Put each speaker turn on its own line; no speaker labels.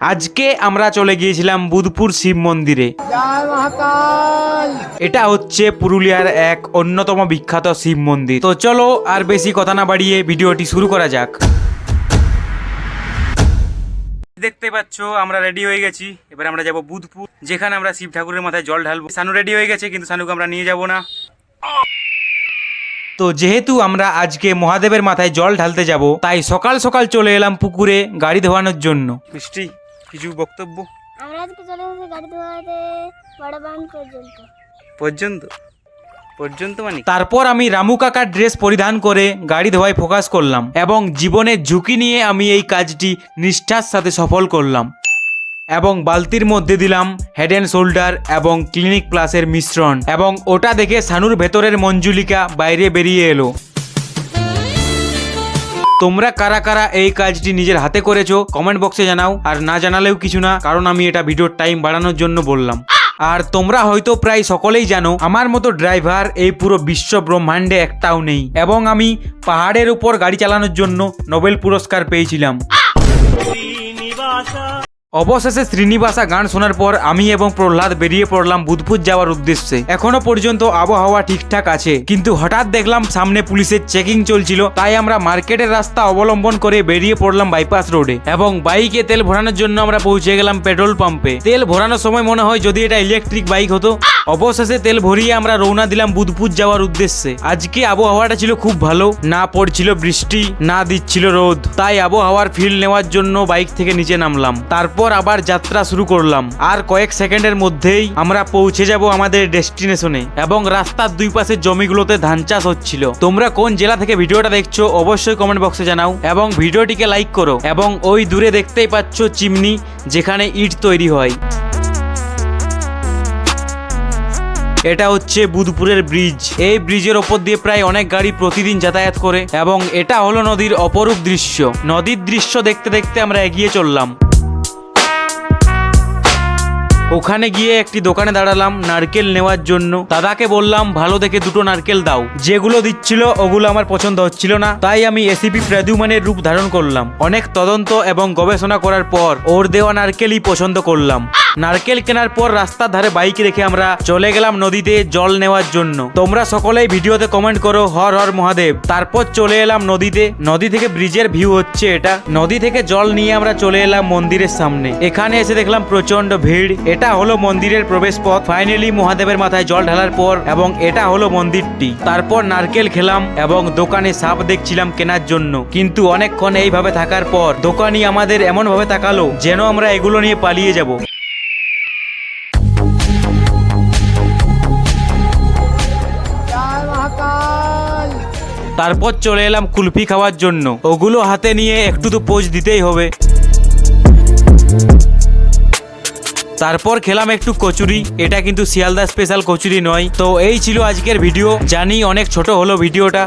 আজকে আমরা চলে গিয়েছিলাম বুধপুর শিব মন্দিরে। এটা হচ্ছে পুরুলিয়ার এক অন্যতম বিখ্যাত শিব মন্দির। তো চলো আর বেশি কথা না বাড়িয়ে ভিডিওটি শুরু করা যাক। দেখতে পাচ্ছ আমরা রেডি হয়ে গেছি। এবার আমরা যাব বুধপুর যেখানে আমরা শিব ঠাকুরের মাথায় জল ঢালবো। সানু রেডি হয়ে গেছে কিন্তু সানুকে আমরা নিয়ে যাব না। তো যেহেতু আমরা আজকে মহাদেবের মাথায় জল ঢালতে যাব তাই সকাল সকাল চলে এলাম পুকুরে গাড়ি ধোয়ানোর জন্য। মিষ্টি। কিছু বক্তব্য?
আমরা আজকে চলে এসেছি গাড়ি ধোয়াতে বড় বান পর্যন্ত।
পর্যন্ত? পর্যন্ত মানে তারপর আমি রামু কাকার ড্রেস পরিধান করে গাড়ি ধোয়ায় ফোকাস করলাম এবং জীবনের ঝুঁকি নিয়ে আমি এই কাজটি নিষ্ঠার সাথে সফল করলাম এবং বালতির মধ্যে দিলাম হেড অ্যান্ড শোল্ডার এবং ক্লিনিক প্লাসের মিশ্রণ এবং ওটা দেখে সানুর ভেতরের মঞ্জুলিকা বাইরে বেরিয়ে এলো। তোমরা কারা কারা এই কাজটি নিজের হাতে করেছ কমেন্ট বক্সে জানাও। আর না জানালেও কিছু না, কারণ আমি এটা ভিডিওর টাইম বাড়ানোর জন্য বললাম। আর তোমরা হয়তো প্রায় সকলেই জানো, আমার মতো ড্রাইভার এই পুরো বিশ্ব ব্রহ্মাণ্ডে একটাও নেই। এবং আমি পাহাড়ের উপর গাড়ি চালানোর জন্য নোবেল পুরস্কার পেয়েছিলাম। অবশেষে শ্রীনিবাসা গান শোনার পর আমি এবং প্রহ্লাদ বেরিয়ে পড়লাম বুধপুর যাওয়ার উদ্দেশ্যে। এখনও পর্যন্ত আবহাওয়া ঠিকঠাক আছে, কিন্তু হঠাৎ দেখলাম সামনে পুলিশের চেকিং চলছিল, তাই আমরা মার্কেটের রাস্তা অবলম্বন করে বেরিয়ে পড়লাম বাইপাস রোডে এবং বাইকে তেল ভরানোর জন্য আমরা পৌঁছে গেলাম পেট্রোল পাম্পে। তেল ভরানোর সময় মনে হয় যদি এটা ইলেকট্রিক বাইক হতো। অবশেষে তেল ভরিয়ে আমরা রওনা দিলাম বুধপুর যাওয়ার উদ্দেশ্যে। আজকে আবহাওয়াটা ছিল খুব ভালো, না পড়ছিল বৃষ্টি, না দিচ্ছিল রোদ। তাই আবহাওয়ার ফিল নেওয়ার জন্য বাইক থেকে নিচে নামলাম। তারপর আবার যাত্রা শুরু করলাম। আর কয়েক সেকেন্ডের মধ্যেই আমরা পৌঁছে যাব আমাদের ডেস্টিনেশনে এবং রাস্তার দুই পাশের জমিগুলোতে ধান চাষ হচ্ছিল। তোমরা কোন জেলা থেকে ভিডিওটা দেখছ অবশ্যই কমেন্ট বক্সে জানাও এবং ভিডিওটিকে লাইক করো এবং ওই দূরে দেখতেই পাচ্ছ চিমনি, যেখানে ইট তৈরি হয়। এটা হচ্ছে বুধপুরের ব্রিজ। এই ব্রিজের ওপর দিয়ে প্রায় অনেক গাড়ি প্রতিদিন যাতায়াত করে এবং এটা হলো নদীর অপরূপ দৃশ্য। নদীর দৃশ্য দেখতে দেখতে আমরা এগিয়ে চললাম। ওখানে গিয়ে একটি দোকানে দাঁড়ালাম নারকেল নেওয়ার জন্য। দাদাকে বললাম, ভালো দেখে দুটো নারকেল দাও। যেগুলো দিচ্ছিল, ওগুলো আমার পছন্দ হচ্ছিল না। তাই আমি এসিপি প্রেদুমানের রূপ ধারণ করলাম। অনেক তদন্ত এবং গবেষণা করার পর ওর দেওয়া নারকেলই পছন্দ করলাম। নারকেল কেনার পর রাস্তার ধারে বাইক রেখে আমরা চলে গেলাম নদীতে জল নেওয়ার জন্য। তোমরা সকলেই ভিডিওতে কমেন্ট করো, হর হর মহাদেব। তারপর চলে এলাম নদীতে। নদী থেকে ব্রিজের ভিউ হচ্ছে এটা। নদী থেকে জল নিয়ে আমরা চলে এলাম মন্দিরের সামনে। এখানে এসে দেখলাম প্রচণ্ড ভিড়। এটা হলো মন্দিরের প্রবেশ পথ। ফাইনালি মহাদেবের মাথায় জল ঢালার পর এবং এটা হলো মন্দিরটি। তারপর নারকেল খেলাম এবং দোকানে সাপ দেখছিলাম কেনার জন্য। কিন্তু অনেকক্ষণ এইভাবে থাকার পর দোকানি আমাদের এমন ভাবে তাকালো যেন আমরা এগুলো নিয়ে পালিয়ে যাব। তারপর চলে এলাম কুলফি খাওয়ার জন্য। ওগুলো হাতে নিয়ে একটু তো পোজ দিতেই হবে। তারপর খেলাম একটু কচুরি। এটা কিন্তু শিয়ালদা স্পেশাল কচুরি নয়। তো এই ছিল আজকের ভিডিও জানি অনেক ছোট হলো ভিডিওটা